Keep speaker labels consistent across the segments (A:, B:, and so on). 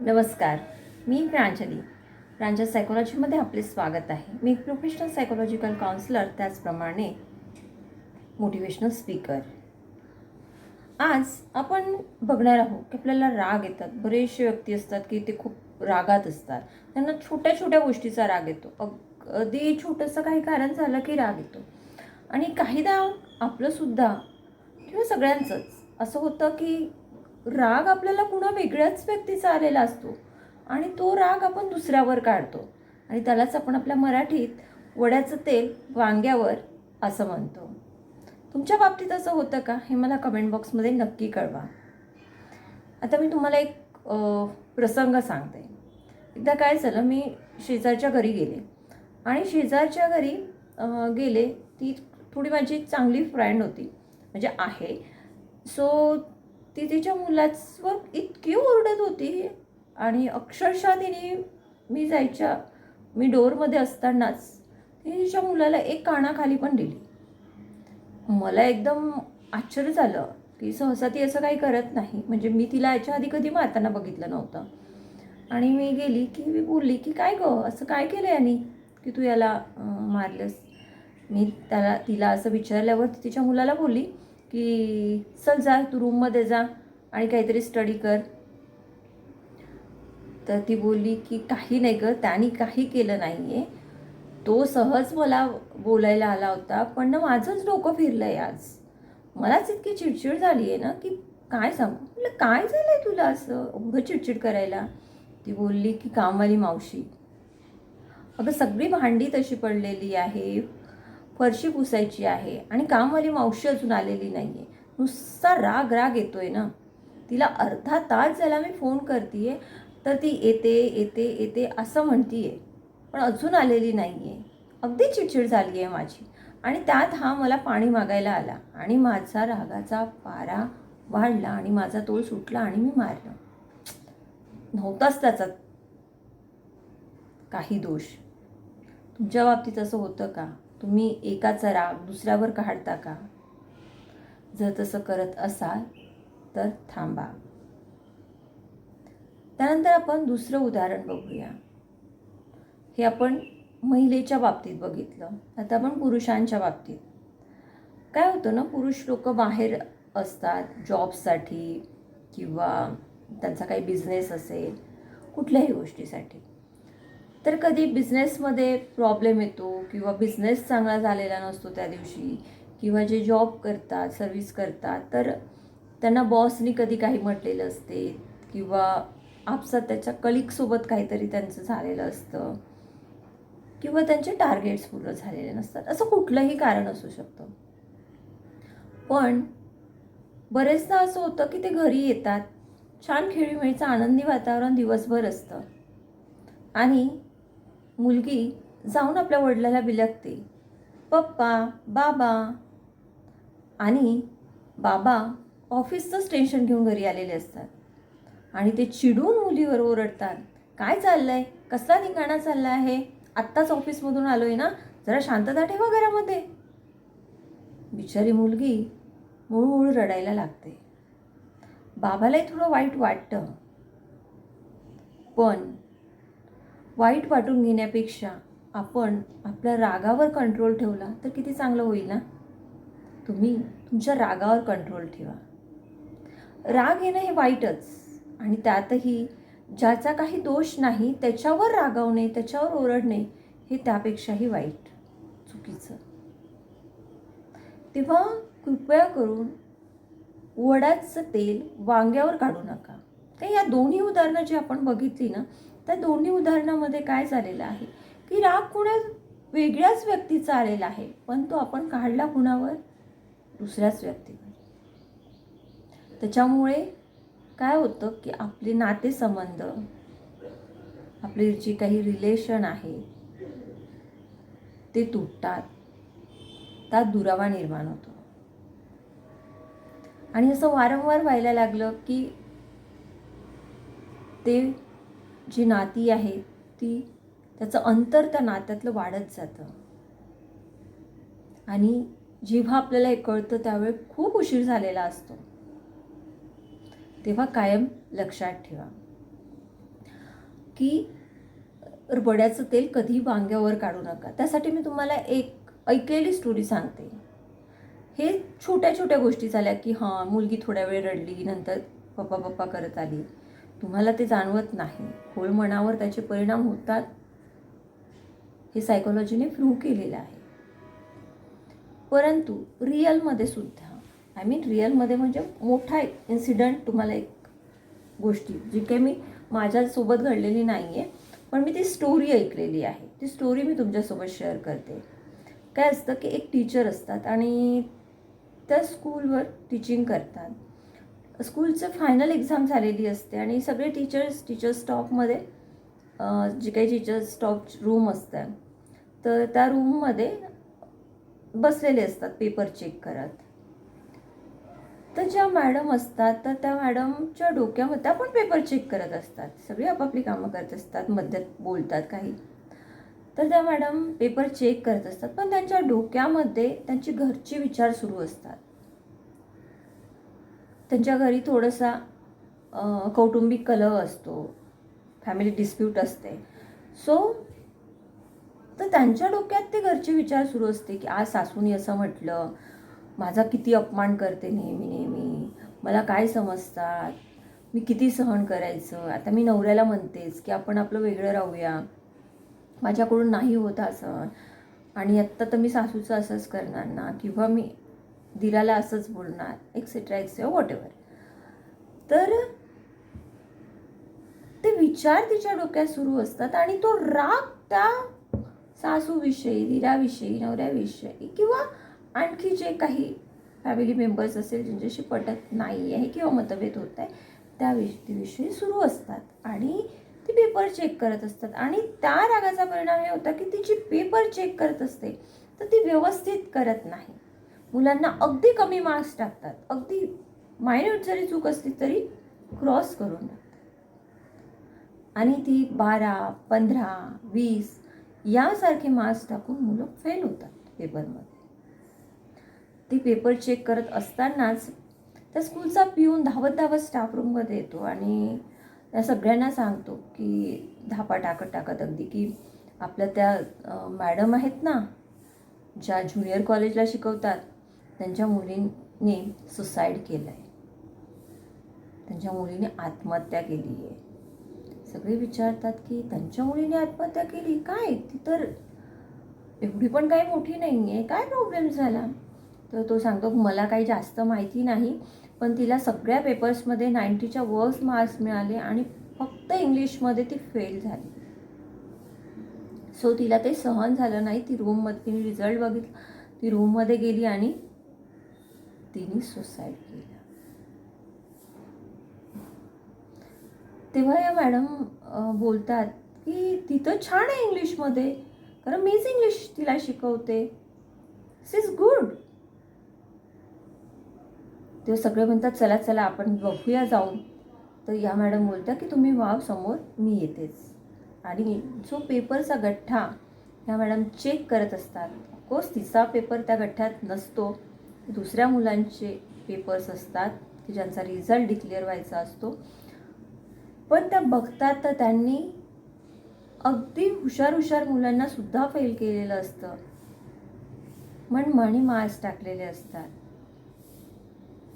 A: नमस्कार मी प्रांजली. प्रांजल सायकोलॉजीमध्ये आपले स्वागत आहे. मी एक प्रोफेशनल सायकोलॉजिकल काउन्सिलर त्याचप्रमाणे मोटिवेशनल स्पीकर आज आपण बघणार आहोत की आपल्याला राग येतात. बरेचसे व्यक्ती असतात की ते खूप रागात असतात. त्यांना छोट्या छोट्या गोष्टीचा राग येतो. अगदी छोटंसं काही कारण झालं की राग येतो. आणि काहीदा आपलंसुद्धा किंवा सगळ्यांचंच. असं होतं की राग आपल्याला कुणा वेगळ्याच व्यक्तीचा आलेला असतो आणि तो राग आपण दुसऱ्यावर काढतो. आणि त्यालाच आपण आपल्या मराठीत वड्याचं तेल वांग्यावर असं म्हणतो. तुमच्या बाबतीत असं होतं का? हे मला कमेंट बॉक्समध्ये नक्की कळवा. आता मी तुम्हाला एक प्रसंग सांगते. एकदा काय झालं मी शेजारच्या घरी गेले. आणि शेजारच्या घरी गेले. ती थोडी माझी चांगली फ्रेंड होती. म्हणजे आहे. सो ती तिच्या मुलावर इतकी ओरडत होती आणि अक्षरशः तिने मी जायच्या मी डोअरमध्ये असतानाच तिने तिच्या मुलाला एक कानाखाली पण दिली. मला एकदम आश्चर्य झालं की सहसा ती असं काही करत नाही. म्हणजे मी तिला याच्या आधी कधी मारताना बघितलं नव्हतं. आणि मी गेली की मी बोलली की काय गं असं काय केलं यानी की तू याला मारलंस? मी त्याला तिला असं विचारल्यावर तिच्या मुलाला बोलली की चल जा तू रूममध्ये जा आणि काहीतरी स्टडी कर. तर ती बोलली की काही नाही गं त्याने काही केलं नाही आहे तो सहज मला बोलायला आला होता पण ना माझंच डोकं फिरलं आहे आज. मलाच इतकी चिडचिड झाली आहे ना की काय सांगू? म्हटलं काय झालं आहे तुला असं? उभं चिडचिड करायला. ती बोलली की कामवाली मावशी. अगं सगळी भांडी तशी पडलेली आहे फरशी पुसायची आहे आणि कामवाली मावशी अजून आलेली नाही आहे नुसता राग राग येतो आहे ना. तिला अर्धा तास झाला मी फोन करते तर ती येते येते येते असं म्हणतीये. पण अजून आलेली नाही आहे अगदी चिडचिड झाली आहे माझी. आणि त्यात हा मला पाणी मागायला आला आणि माझा रागाचा पारा वाढला आणि माझा तोल सुटला आणि मी मारलं. नव्हताच त्याचा काही दोष. तुमच्या बाबतीत असं होतं का? तुम्ही एकाचा राग दुसऱ्यावर काढता का? जर तसं करत असाल तर थांबा. त्यानंतर आपण दुसरं उदाहरण बघूया. हे आपण महिलेच्या बाबतीत बघितलं. आता आपण पुरुषांच्या बाबतीत. काय होतं ना पुरुष लोक बाहेर असतात जॉबसाठी किंवा त्यांचा काही बिझनेस असेल कुठल्याही गोष्टीसाठी. तर कधी बिझनेसमध्ये प्रॉब्लेम येतो किंवा बिझनेस चांगला झालेला नसतो त्या दिवशी किंवा जे जॉब करतात सर्व्हिस करतात तर त्यांना बॉसनी कधी काही म्हटलेलं असते किंवा आपसात त्याच्या कलिकसोबत काहीतरी त्यांचं झालेलं असतं किंवा त्यांचे टार्गेट्स पूर्ण झालेले नसतात. असं कुठलंही कारण असू शकतं. पण बरेचदा असं होतं की ते घरी येतात छान खेळीमेळीचं आनंदी वातावरण दिवसभर असतं. आणि मुलगी जाऊन आपल्या वडिलाला बिलगते. पप्पा बाबा आणि बाबा ऑफिसचंच टेन्शन घेऊन घरी आलेले असतात. आणि ते चिडून मुलीवर ओरडतात. काय चाललं आहे कसला निघाणा चालला आहे आत्ताच ऑफिसमधून आलो आहे ना? जरा शांतता ठेवा घरामध्ये. बिचारी मुलगी मूळमूळ रडायला लागते. बाबालाही थोडं वाईट वाटतं. पण वाईट वाटून घेण्यापेक्षा आपण आपल्या रागावर कंट्रोल ठेवला तर किती चांगलं होईल ना? तुम्ही तुमच्या रागावर कंट्रोल ठेवा. राग येणं हे वाईटच आणि त्यातही ज्याचा काही दोष नाही त्याच्यावर रागावणे त्याच्यावर ओरडणे हे त्यापेक्षाही वाईट चुकीचं. तेव्हा कृपया करून वडाचं तेल वांग्यावर काढू नका. तर या दोन्ही उदाहरणं जी आपण बघितली ना त्या दोन्ही उदाहरणामध्ये काय झालेलं आहे? की राग कुणा वेगळ्याच व्यक्तीचा आलेला आहे पण तो आपण काढला कुणावर? दुसऱ्याच व्यक्तीवर. त्याच्यामुळे काय होतं की आपले नातेसंबंध आपले जे काही रिलेशन आहे ते तुटतात. त्यात दुरावा निर्माण होतो. आणि असं वारंवार व्हायला लागलं की ते जी नाती आहे ती त्याचं अंतर त्या नात्यातलं वाढत जातं. आणि जेव्हा आपल्याला हे कळतं त्यावेळी खूप उशीर झालेला असतो. तेव्हा कायम लक्षात ठेवा. की बड्याचं तेल कधी वांग्यावर काढू नका. त्यासाठी मी तुम्हाला एक ऐकलेली स्टोरी सांगते. हे छोट्या छोट्या गोष्टी झाल्या की हां मुलगी थोड्या वेळ रडली नंतर पप्पा पप्पा करत आली. तुम्हाला ते जाणवत नाही. खोल मनावर त्याचे परिणाम होतात हे सायकोलॉजीने प्रूव्ह केलेलं आहे. परंतु रिअलमध्ये सुद्धा आय मीन रिअलमध्ये म्हणजे मोठा एक इन्सिडंट तुम्हाला एक गोष्टी जी काही मी माझ्यासोबत घडलेली नाही आहे पण मी ती स्टोरी ऐकलेली आहे. ती स्टोरी मी तुमच्यासोबत शेअर करते. काय असतं की एक टीचर असतात आणि त्या स्कूलवर टीचिंग करतात. स्कूलचं फायनल एक्झाम झालेली असते आणि सगळे टीचर्स टीचर्स स्टॉपमध्ये जे काही टीचर्स स्टॉप रूम असतात तर त्या रूममध्ये बसलेले असतात पेपर चेक करत. तर ज्या मॅडम असतात तर त्या मॅडमच्या डोक्यामध्ये त्या पण पेपर चेक करत असतात. सगळी आपापली कामं करत असतात मध्यात बोलतात काही. तर त्या मॅडम पेपर चेक करत असतात पण त्यांच्या डोक्यामध्ये त्यांची घरचे विचार सुरू असतात. त्यांच्या घरी थोडासा कौटुंबिक कलह असतो. फॅमिली डिस्प्यूट असते. सो तर त्यांच्या डोक्यात ते घरचे विचार सुरू असते की आज सासूनी असं म्हटलं. माझा किती अपमान करते नेहमी नेहमी. मला काय समजतात? मी किती सहन करायचं? आता मी नवऱ्याला म्हणतेच की आपण आपलं वेगळं राहूया. माझ्याकडून नाही होत असं आणि आत्ता तर मी सासूचं असंच करणार ना? किंवा मी दिराला असंच बोलणार एक्सेट्रा एक्सेट्रा वॉट एव्हर तर ते विचार तिच्या डोक्यात सुरू असतात आणि तो राग त्या सासूविषयी दिराविषयी नवऱ्याविषयी किंवा आणखी जे काही फॅमिली मेंबर्स असेल ज्यांच्याशी पटत नाही आहे किंवा मतभेद होत आहे त्या व्यक्तीविषयी सुरू असतात आणि ती पेपर चेक करत असतात. आणि त्या रागाचा परिणाम हे होता की ती जी पेपर चेक करत असते तर ती व्यवस्थित करत नाही. मुलांना अगदी कमी मार्क्स टाकतात. अगदी मायन्यूट जरी चूक असली तरी क्रॉस करून टाकतात. आणि ती बारा पंधरा वीस यासारखे मार्क्स टाकून मुलं फेल होतात पेपरमध्ये ती पेपर चेक करत असतानाच त्या स्कूलचा पिऊन धावत धावत स्टाफ रूममध्ये येतो आणि त्या सगळ्यांना सांगतो की धापा टाकत टाकत अगदी की आपल्या त्या मॅडम आहेत ना ज्या ज्युनियर कॉलेजला शिकवतात त्यांच्या मुलींनी सुसाईड केलं आहे त्यांच्या मुलीने आत्महत्या केली आहे सगळे विचारतात की त्यांच्या मुलीने आत्महत्या केली? काय? ती तर एवढी पण काही मोठी नाही आहे काय प्रॉब्लेम झाला? तर तो सांगतो मला काही जास्त माहिती नाही पण तिला सगळ्या पेपर्समध्ये नाईन्टीच्या वर्स मार्क्स मिळाले आणि फक्त इंग्लिशमध्ये ती फेल झाली. सो तिला ते सहन झालं नाही. ती रूममध्ये तिने रिझल्ट बघितला. ती रूममध्ये गेली आणि तिने सुसाईड केलं. तेव्हा या मॅडम बोलतात की तिथं छान आहे इंग्लिशमध्ये कारण मीच इंग्लिश तिला शिकवते. इज गुड तेव्हा सगळे म्हणतात चला चला आपण बघूया जाऊन. तर या मॅडम बोलत्या की तुम्ही वाव समोर मी येतेच. आणि जो पेपरचा गठ्ठा ह्या मॅडम चेक करत असतात ऑफकोर्स तिचा पेपर त्या गठ्ठ्यात नसतो. दुसऱ्या मुलांचे पेपर्स असतात की ज्यांचा रिझल्ट डिक्लेअर व्हायचा असतो. पण त्या बघतात तर त्यांनी अगदी हुशार हुशार मुलांना सुद्धा फेल केलेलं असतं. मन म्हणी मार्क्स टाकलेले असतात.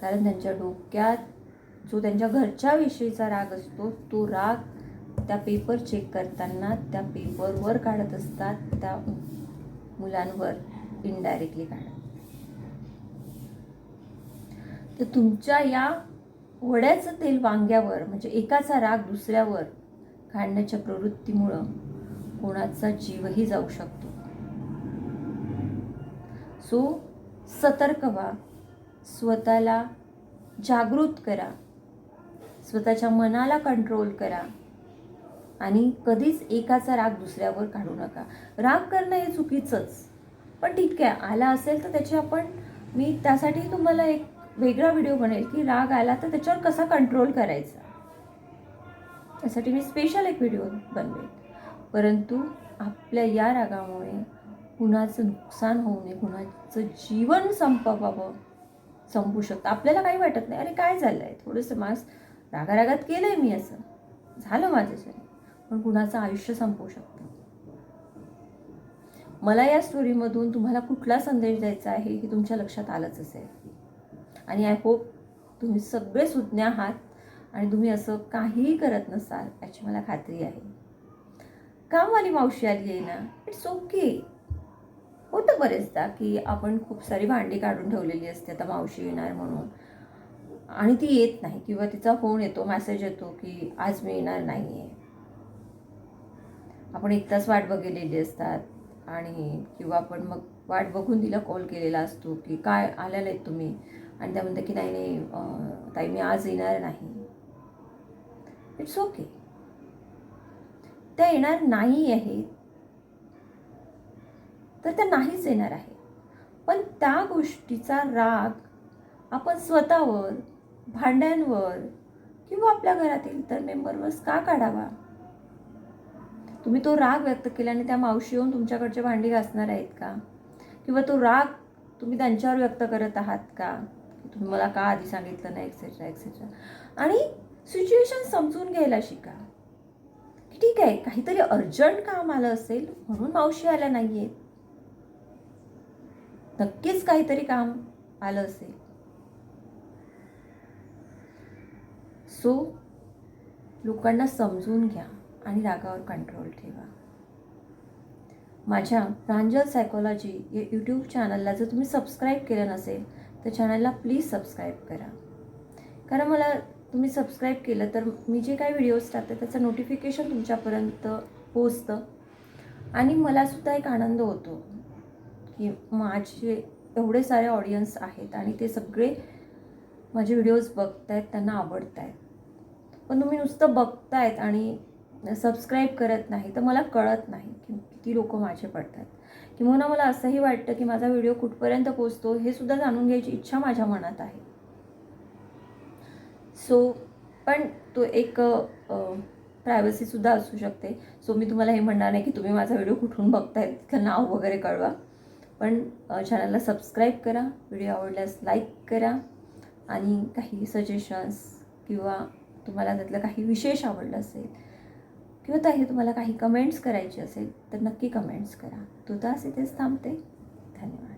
A: कारण त्यांच्या डोक्यात जो त्यांच्या घरच्याविषयीचा राग असतो तो राग त्या पेपर चेक करताना त्या पेपरवर काढत असतात त्या मुलांवर इनडायरेक्टली काढत तर तुमच्या या वड्याचं तेल वांग्यावर म्हणजे एकाचा राग दुसऱ्यावर काढण्याच्या प्रवृत्तीमुळं कोणाचा जीवही जाऊ शकतो. सो सतर्क व्हा. स्वतःला जागृत करा. स्वतःच्या मनाला कंट्रोल करा. आणि कधीच एकाचा राग दुसऱ्यावर काढू नका. राग करणं हे चुकीचंच. पण ठीक आहे आला असेल तर त्याची आपण मी त्यासाठी तुम्हाला एक वेगळा व्हिडिओ बनेल की राग आला तर त्याच्यावर कसा कंट्रोल करायचा? त्यासाठी मी स्पेशल एक व्हिडिओ बनवेल. परंतु आपल्या या रागामुळे कुणाचं नुकसान होऊ नये कुणाचं जीवन संपवावं संपू शकतं. आपल्याला काही वाटत नाही. अरे काय झालं आहे थोडंसं मास रागारागात केलं आहे मी असं. झालं माझ्याच्याने पण कुणाचं आयुष्य संपू शकतं? मला या स्टोरीमधून तुम्हाला कुठला संदेश द्यायचा आहे हे तुमच्या लक्षात आलंच असेल. आणि आय होप तुम्ही सगळे सुज्ञ आहात आणि तुम्ही असं काहीही करत नसाल याची मला खात्री आहे. कामवाली मावशी आली आहे ना इट्स ओके होतं बरेचदा की आपण खूप सारी भांडी काढून ठेवलेली असते आता मावशी येणार म्हणून. आणि ती येत नाही किंवा तिचा फोन येतो मेसेज येतो की आज मी येणार नाही आहे आपण एक तास वाट बघितलेली असतात आणि किंवा आपण मग वाट बघून तिला कॉल केलेला असतो की काय आलेला आहेत तुम्ही? आणि त्या म्हणतात की नाही नाही ताई मी आज येणार नाही. इट्स ओके त्या येणार नाही आहेत. तर त्या नाहीच येणार आहे पण त्या गोष्टीचा राग आपण स्वतःवर भांड्यांवर किंवा आपल्या घरातील इतर मेंबरवरच का काढावा? तुम्ही तो राग व्यक्त केल्याने त्या मावशी येऊन तुमच्याकडचे भांडी घासणार आहेत का? किंवा तो राग तुम्ही त्यांच्यावर व्यक्त करत आहात का? तुम्ही मला का आधी सांगितलं नाही एक्सेट्रा एक्सेट्रा आणि सिच्युएशन समजून घ्यायला शिका. की ठीक आहे काहीतरी अर्जंट काम आलं असेल म्हणून मावशी आल्या नाही आहेत नक्कीच काहीतरी काम आलं असेल. सो लोकांना समजून घ्या आणि रागावर कंट्रोल ठेवा. माझ्या प्रांजल सायकोलॉजी या यूट्यूब चॅनलला जर तुम्ही सबस्क्राईब केलं नसेल तर चॅनलला प्लीज सबस्क्राईब करा. कारण मला तुम्ही सबस्क्राईब केलं तर मी जे काही व्हिडिओज टाकते त्याचं नोटिफिकेशन तुमच्यापर्यंत पोचतं आणि मलासुद्धा एक आनंद होतो की माझे एवढे सारे ऑडियन्स आहेत आणि ते सगळे माझे व्हिडिओज बघतायत त्यांना आवडत आहेत पण तुम्ही नुसतं बघतायत आणि सबस्क्राईब करत नाही तर मला कळत नाही की किती लोक माझे पडतात. किंवा मला असंही वाटतं की माझा व्हिडिओ कुठपर्यंत पोचतो हे सुद्धा जाणून घ्यायची इच्छा माझ्या मनात आहे. सो पण तो एक प्रायव्हसीसुद्धा असू शकते. सो मी तुम्हाला हे म्हणणार नाही की तुम्ही माझा व्हिडिओ कुठून बघताय तिथलं नाव वगैरे कळवा. पण चॅनलला सबस्क्राईब करा व्हिडिओ आवडल्यास लाईक करा. आणि काही सजेशन्स किंवा तुम्हाला त्यातलं काही विशेष आवडलं असेल किंवा त्याही तुम्हाला काही कमेंट्स करायचे असेल तर नक्की कमेंट्स करा. तुर्तास इथेच थांबते. धन्यवाद.